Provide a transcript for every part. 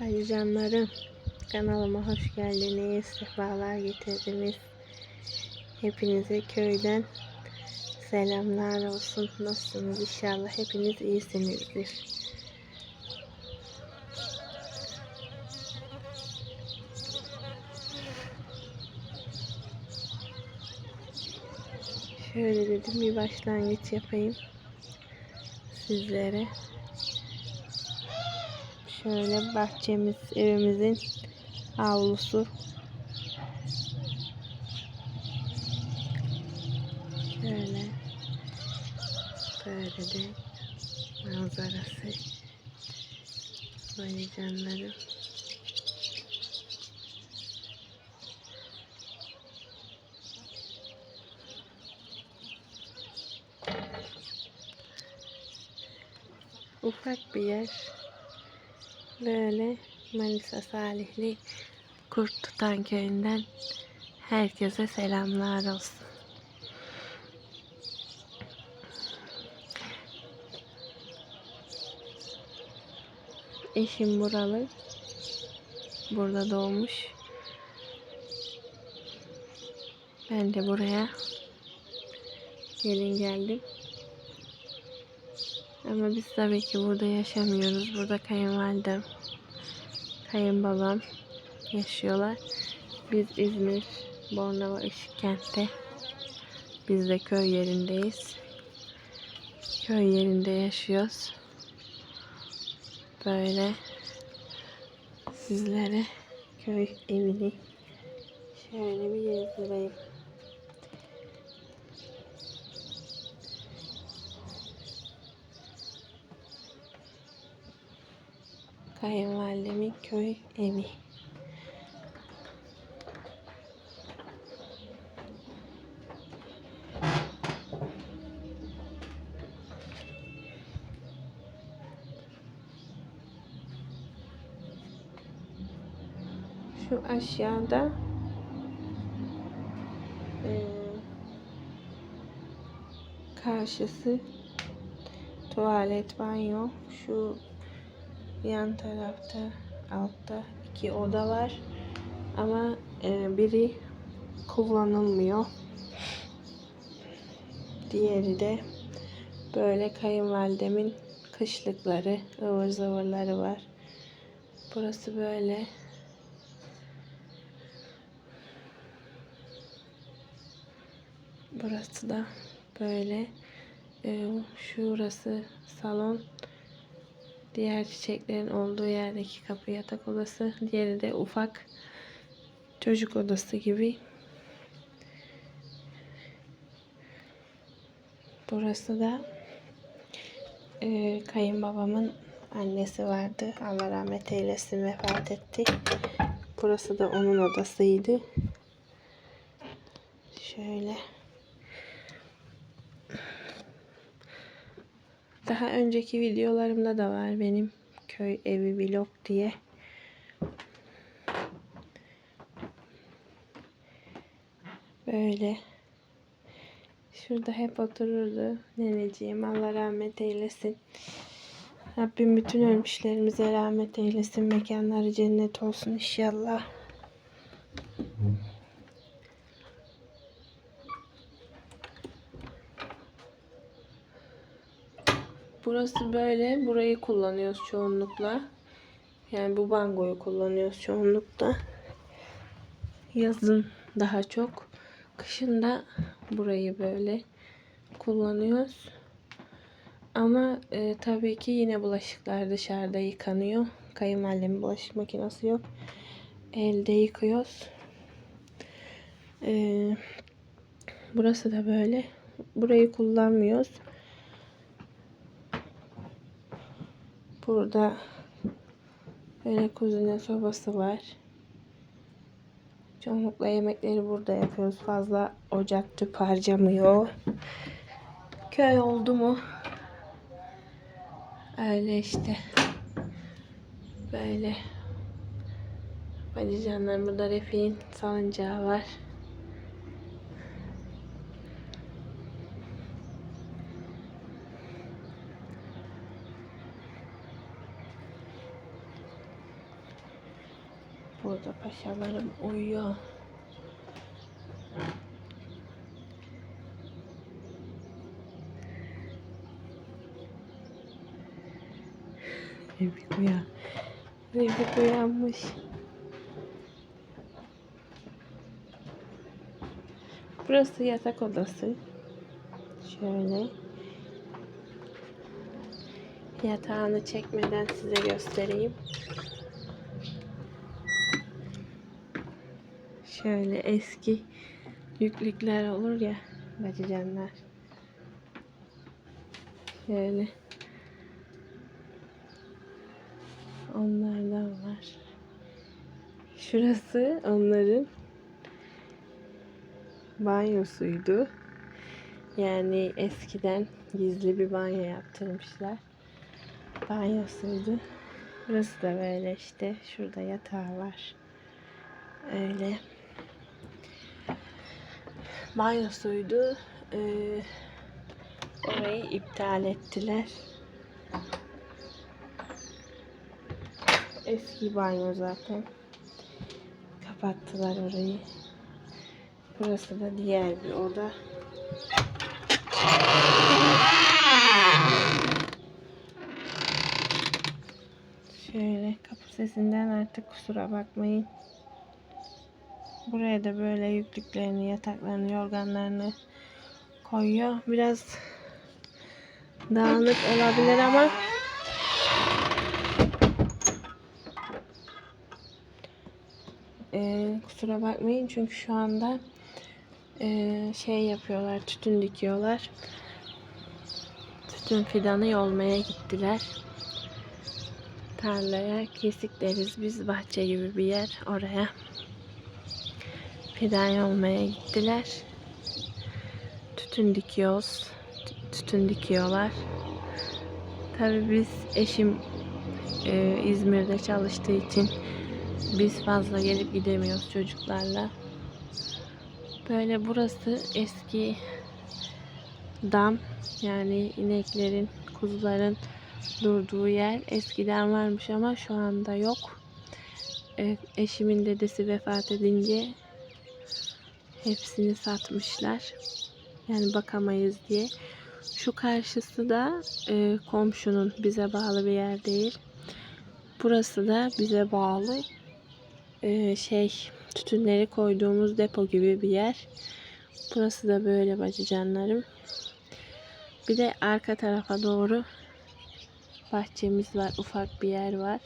Haydi canlarım kanalıma hoş geldiniz. Sefalar getirdiniz. Hepinize köyden selamlar olsun. Nasılsınız? İnşallah hepiniz iyisinizdir. Şöyle dedim bir başlangıç yapayım sizlere. Şöyle bahçemiz, evimizin avlusu. Şöyle böyle de manzarası. Böyle canlarım. Ufak bir yer. Böyle Manisa Salihli Kurt Tutan köyünden herkese selamlar olsun. Eşim buralı. Burada doğmuş. Ben de buraya gelin geldim. Ama biz tabii ki burada yaşamıyoruz. Burada kayınvalidem, kayınbabam yaşıyorlar. Biz İzmir, Bornova, Işıkkent'te. Biz de köy yerindeyiz. Köy yerinde yaşıyoruz. Böyle sizlere köy evini şöyle bir gezdireyim. Kayınvalidemin köy evi. Şu aşağıda eee, karşısı tuvalet, banyo. Şu yan tarafta altta iki oda var. Ama e, biri kullanılmıyor. Diğeri de böyle kayınvalidemin kışlıkları ıvır zıvırları var. Burası böyle. Burası da böyle. E, şurası salon Diğer çiçeklerin olduğu yerdeki kapı yatak odası. Diğeri de ufak çocuk odası gibi. Burası da e, kayınbabamın annesi vardı. Allah rahmet eylesin vefat etti. Burası da onun odasıydı. Şöyle. Daha önceki videolarımda da var benim köy evi vlog diye. Böyle. Şurada hep otururdu neneciğim. Allah rahmet eylesin. Rabbim bütün ölmüşlerimize rahmet eylesin. Mekanları cennet olsun inşallah. Burası böyle. Burayı kullanıyoruz çoğunlukla. Yani bu bangoyu kullanıyoruz çoğunlukla. Yazın daha çok. Kışın da burayı böyle kullanıyoruz. Ama e, tabii ki yine bulaşıklar dışarıda yıkanıyor. Kayınvalidemin bulaşık makinesi yok. Elde yıkıyoruz. E, burası da böyle. Burayı kullanmıyoruz. Burada böyle kuzine sobası var. Çoğunlukla yemekleri burada yapıyoruz. Fazla ocak tüp harcamıyor. Köy oldu mu? Öyle işte. Böyle. Bacıcanlar burada Refik'in salıncağı var. Burada paşalarım uyuyor. Bebek uyan. Bebek uyanmış. Burası yatak odası. Şöyle. Yatağını çekmeden size göstereyim. Şöyle eski yüklükler olur ya bacıcanlar. Şöyle. Onlardan var. Şurası onların banyosuydu. Yani eskiden gizli bir banyo yaptırmışlar. Banyosuydu. Burası da böyle işte. Şurada yatağı var. Öyle. Banyosuydu. Ee, orayı iptal ettiler. Eski banyo zaten. Kapattılar orayı. Burası da diğer bir oda. Şöyle kapı sesinden artık kusura bakmayın. Buraya da böyle yüklüklerini, yataklarını, yorganlarını koyuyor. Biraz dağınık olabilir ama Ee, kusura bakmayın çünkü şu anda ee, şey yapıyorlar, tütün dikiyorlar. Tütün fidanı yolmaya gittiler. Tarlaya kesik deriz biz bahçe gibi bir yer oraya. Fidan yolmaya gittiler. Tütün dikiyoruz. Tü- Tütün dikiyorlar. Tabii biz eşim e, İzmir'de çalıştığı için biz fazla gelip gidemiyoruz çocuklarla. Böyle burası eski dam yani ineklerin, kuzuların durduğu yer eskiden varmış ama şu anda yok. E, eşimin dedesi vefat edince hepsini satmışlar. Yani bakamayız diye. Şu karşısı da e, komşunun bize bağlı bir yer değil. Burası da bize bağlı e, şey tütünleri koyduğumuz depo gibi bir yer. Burası da böyle bacıcanlarım. Bir de arka tarafa doğru bahçemiz var. Ufak bir yer var.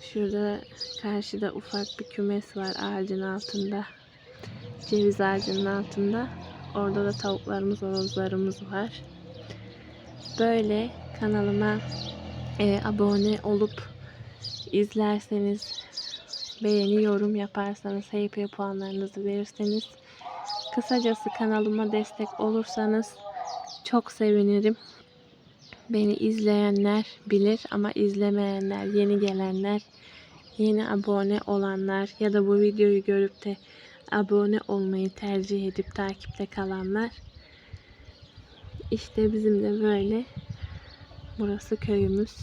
Şurada karşıda ufak bir kümes var ağacın altında. Ceviz ağacının altında. Orada da tavuklarımız, horozlarımız var. Böyle kanalıma e, abone olup izlerseniz, beğeni, yorum yaparsanız, HP puanlarınızı verirseniz, kısacası kanalıma destek olursanız çok sevinirim. Beni izleyenler bilir ama izlemeyenler, yeni gelenler, yeni abone olanlar ya da bu videoyu görüp de abone olmayı tercih edip takipte kalanlar işte bizim de böyle burası köyümüz.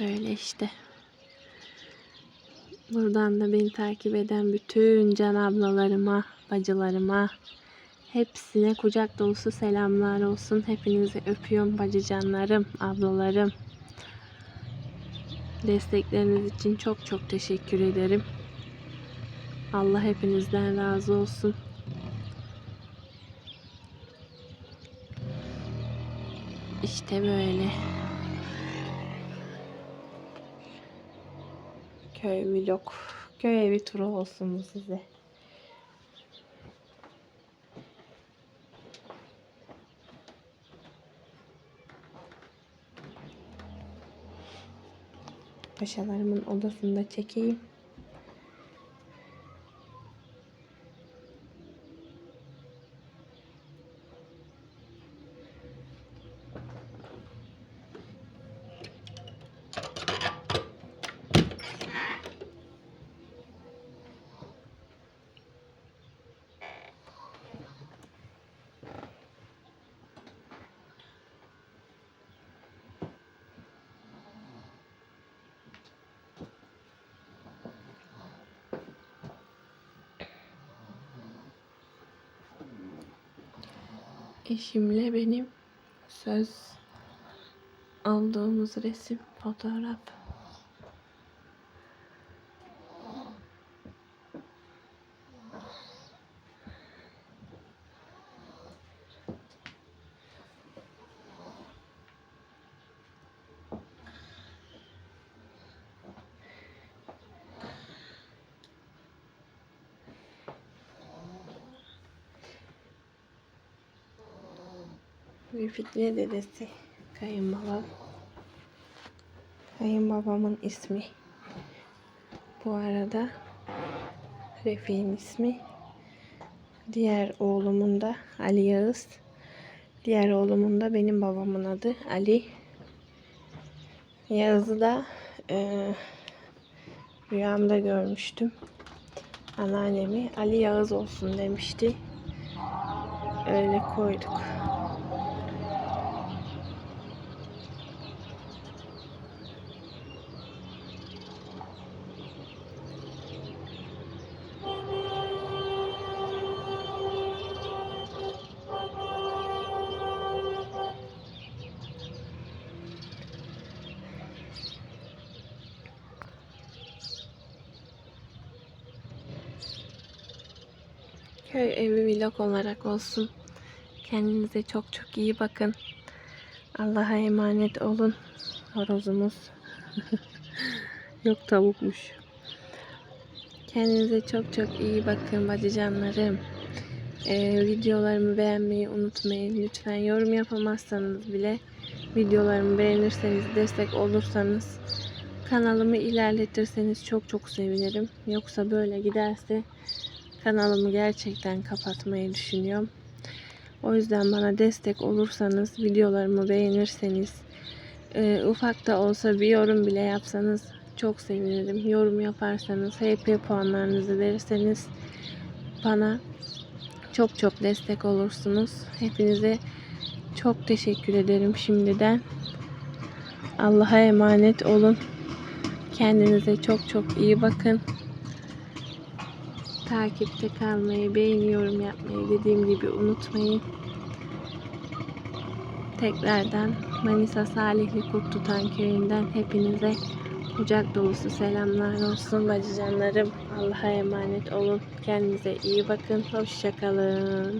Böyle işte. Buradan da beni takip eden bütün can ablalarıma, bacılarıma hepsine kucak dolusu selamlar olsun. Hepinizi öpüyorum bacı canlarım, ablalarım. Destekleriniz için çok çok teşekkür ederim. Allah hepinizden razı olsun. İşte böyle. Köy vlog, köy evi turu olsun size. Paşalarımın odasında çekeyim. Eşimle benim söz aldığımız resim, fotoğraf. Müfit'le dedesi kayınbabam. Kayınbabamın ismi. Bu arada Refik'in ismi. Diğer oğlumun da Ali Yağız. Diğer oğlumun da benim babamın adı Ali. Yağız'ı da eee rüyamda görmüştüm. Anneannemi Ali Yağız olsun demişti. Öyle koyduk. Köy evi vlog olarak olsun. Kendinize çok çok iyi bakın. Allah'a emanet olun. Horozumuz. Yok tavukmuş. Kendinize çok çok iyi bakın bacıcanlarım. Ee, videolarımı beğenmeyi unutmayın. Lütfen yorum yapamazsanız bile videolarımı beğenirseniz, destek olursanız kanalımı ilerletirseniz çok çok sevinirim. Yoksa böyle giderse kanalımı gerçekten kapatmayı düşünüyorum. O yüzden bana destek olursanız, videolarımı beğenirseniz, e, ufak da olsa bir yorum bile yapsanız çok sevinirim. Yorum yaparsanız, HP puanlarınızı verirseniz bana çok çok destek olursunuz. Hepinize çok teşekkür ederim şimdiden. Allah'a emanet olun. Kendinize çok çok iyi bakın. Takipte kalmayı, beğeni yorum yapmayı dediğim gibi unutmayın. Tekrardan Manisa Salihli Kurttutan köyünden hepinize kucak dolusu selamlar olsun bacıcanlarım. Allah'a emanet olun. Kendinize iyi bakın. Hoşçakalın.